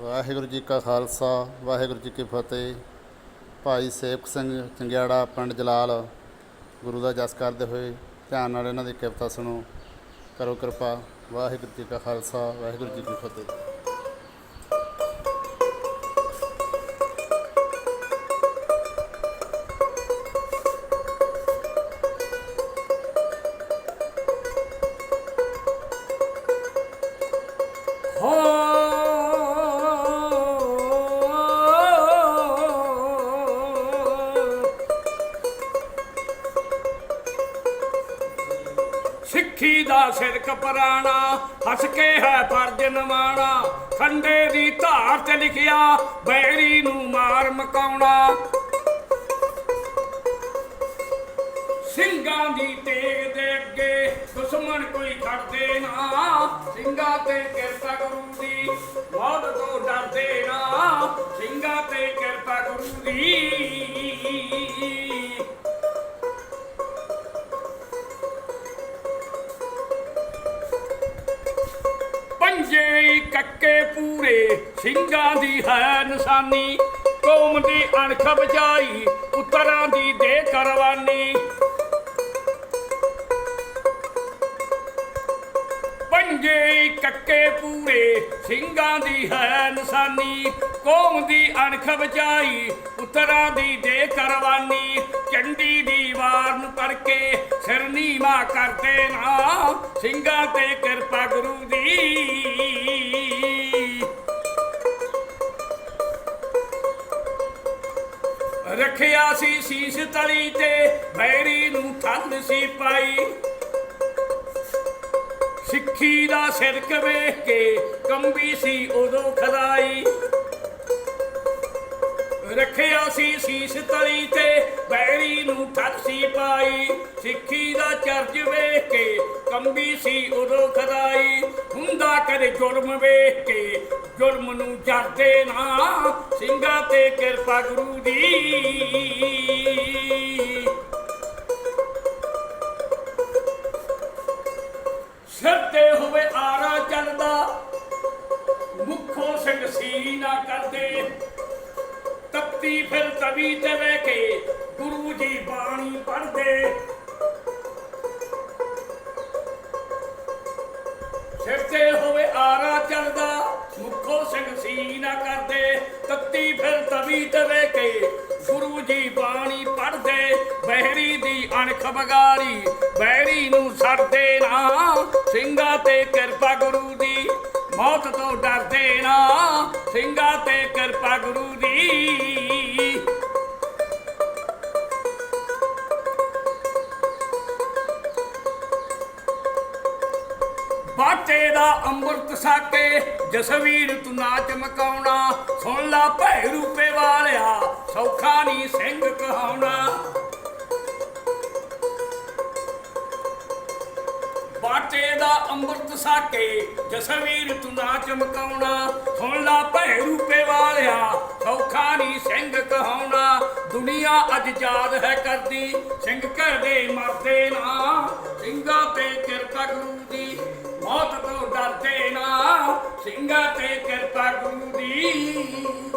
ਵਾਹਿਗੁਰੂ ਜੀ ਕਾ ਖਾਲਸਾ, ਵਾਹਿਗੁਰੂ ਜੀ ਕੀ ਫਤਿਹ। ਭਾਈ ਸੇਵਕ ਸਿੰਘ ਚੰਗਿਆੜਾ, ਪਿੰਡ ਜਲਾਲ, ਗੁਰੂ ਦਾ ਜਸ ਕਰਦੇ ਹੋਏ ਧਿਆਨ ਨਾਲ ਇਹਨਾਂ ਦੀ ਕਿਰਪਾ ਸੁਣੋ। ਕਰੋ ਕਿਰਪਾ, ਵਾਹਿਗੁਰੂ ਜੀ ਕਾ ਖਾਲਸਾ, ਵਾਹਿਗੁਰੂ ਜੀ ਕੀ ਫਤਿਹ। ਸਿੱਖੀ ਦਾ ਸਿਰਕ ਪਰਾਣਾ, ਹੱਸ ਕੇ ਹੈ ਫਰਜ਼ ਨਵਾਣਾ ਖੰਡੇ ਦੀ ਧਾਰ ਤੇ ਲਿਖਿਆ, ਬੈਰੀ ਨੂੰ ਮਾਰ ਮਕਾਉਣਾ। ਸਿੰਘਾਂ ਦੀ ਤੇਗ ਦੇ ਅੱਗੇ ਦੁਸ਼ਮਣ ਕੋਈ ਖੜਦੇ ਨਾ। ਸਿੰਘਾਂ ਤੇ ਕਿਰਪਾ ਗੁਰੂ ਦੀ ਮੌਤ ਤੋਂ ਡਰਦੇ ਨਾ। ਸਿੰਘਾਂ ਤੇ ਕਿਰਪਾ ਗੁਰੂ ਦੀ ਕੱਕੇ ਪੂਰੇ ਸਿੰਘਾਂ ਦੀ ਹੈ ਨਿਸ਼ਾਨੀ। ਕੌਮ ਦੀ ਅਣਖ ਬਚਾਈ ਉਤਰਾਂ ਦੀ ਦੇ ਕਰਵਾਨੀ ਪੰਜੇ ਕੱਕੇ ਪੂਰੇ ਸਿੰਘਾਂ ਦੀ ਹੈ ਨਿਸ਼ਾਨੀ। ਕੌਮ ਦੀ ਅਣਖ ਬਚਾਈ ਉਤਰਾਂ ਦੀ ਦੇ ਕਰਵਾਨੀ ਚੰਡੀ ਦੀ ਵਾਰ ਨੂੰ ਪੜ ਸਿਰ ਨੀਵਾ ਕਰਦੇ ਨਾ। ਸਿੰਘਾਂ ਤੇ ਕਿਰਪਾ ਗੁਰੂ ਦੀ ਰੱਖਿਆ ਸੀ ਸੀਸ ਤਲੀ ਤੇ ਬੈਰੀ ਨੂੰ ਠੰਡ ਸੀ ਪਾਈ। ਸਿੱਖੀ ਦਾ ਸਿਰਕ ਵੇਖ ਕੇ ਕੰਬੀ ਸੀ ਉਦੋਂ ਖਦਾਈ ਰੱਖਿਆ ਸੀ ਸੀਸ ਤਲੀ ਤੇ ਬੈਰੀ ਨੂੰ ਠੱਗ ਸੀ ਪਾਈ। ਸਿੱਖੀ ਦਾ ਚਰਜ ਵੇਖ ਕੇ ਕੰਬੀ ਸੀ ਉਦੋਂ ਖਦਾਈ ਹੁੰਦਾ ਕਦੇ ਜੁਰਮ ਵੇਖ ਕੇ ਜੁਰਮ ਨੂੰ ਜਰਦੇ ਨਾ। ਸਿੰਘਾਂ ਤੇ ਕਿਰਪਾ ਗੁਰੂ ਦੀ। ਸਿਰ ਤੇ ਹੋਵੇ ਆਰਾ ਚੱਲਦਾ ਮੁੱਖੋਂ ਸਿੰਘ ਸੀ ਨਾ ਕਰਦੇ। ਤੱਤੀ ਫਿਰ ਤਵੀ ਤੇ ਬਹਿ ਕੇ ਗੁਰੂ ਜੀ ਬਾਣੀ ਪੜ੍ਹਦੇ। ਸਿਰ ਤੇ ਹੋਵੇ ਆਰਾ ਚੱਲਦਾ ਮੁੱਖੋਂ ਸਿੰਘ ਸੀ ਨਾ ਕਰਦੇ ਤਪਤੀ ਫਿਰ ਤਵੀ ਤੇ ਕੇ ਗੁਰੂ ਜੀ ਬਾਣੀ ਪੜਦੇ ਬਹਿਰੀ ਦੀ ਅਣਖ ਬਗਾਰੀ, ਬਹਿਰੀ ਨੂੰ ਛੱਡਦੇ ਨਾ, ਸਿੰਘਾਂ ਤੇ ਕਿਰਪਾ ਗੁਰੂ ਦੀ ਮੌਤ ਤੋਂ ਡਰਦੇ ਨਾ, ਸਿੰਘਾਂ ਤੇ ਕਿਰਪਾ ਬਾਟੇ ਦਾ ਅੰਮ੍ਰਿਤ ਸਾਕੇ ਜਸਵੀਰ ਤੂੰ ਨਾਚ ਮਕਾਉਣਾ ਸੁਣ ਲਾ ਭੈ ਰੂਪੇ ਵਾਲਿਆ, ਸੌਖਾ ਨਹੀਂ ਸਿੰਘ ਕਹਾਉਣਾ। ਬਾਟੇ ਦਾ ਅੰਮ੍ਰਿਤ ਸਾਕੇ ਜਸਵੀਰ ਤੂੰ ਨਾਚ ਮਕਾਉਣਾ ਸੁਣ ਲਾ ਭੈ ਰੂਪੇ ਵਾਲਿਆ, ਸੌਖਾ ਨਹੀਂ ਸਿੰਘ ਕਹਾਉਣਾ। ਦੁਨੀਆ ਅੱਜ ਯਾਦ ਹੈ ਕਰਦੀ, ਸਿੰਘ ਘਰਦੇ ਮਰਦੇ ਨਾ, ਸਿੰਘਾਂ ਤੇ ਕਿਰਪਾ ਗੁਰੂ ਸਿੰਘਾਂ ਤੇ ਕਿਰਪਾ ਗੁਰੂ ਦੀ।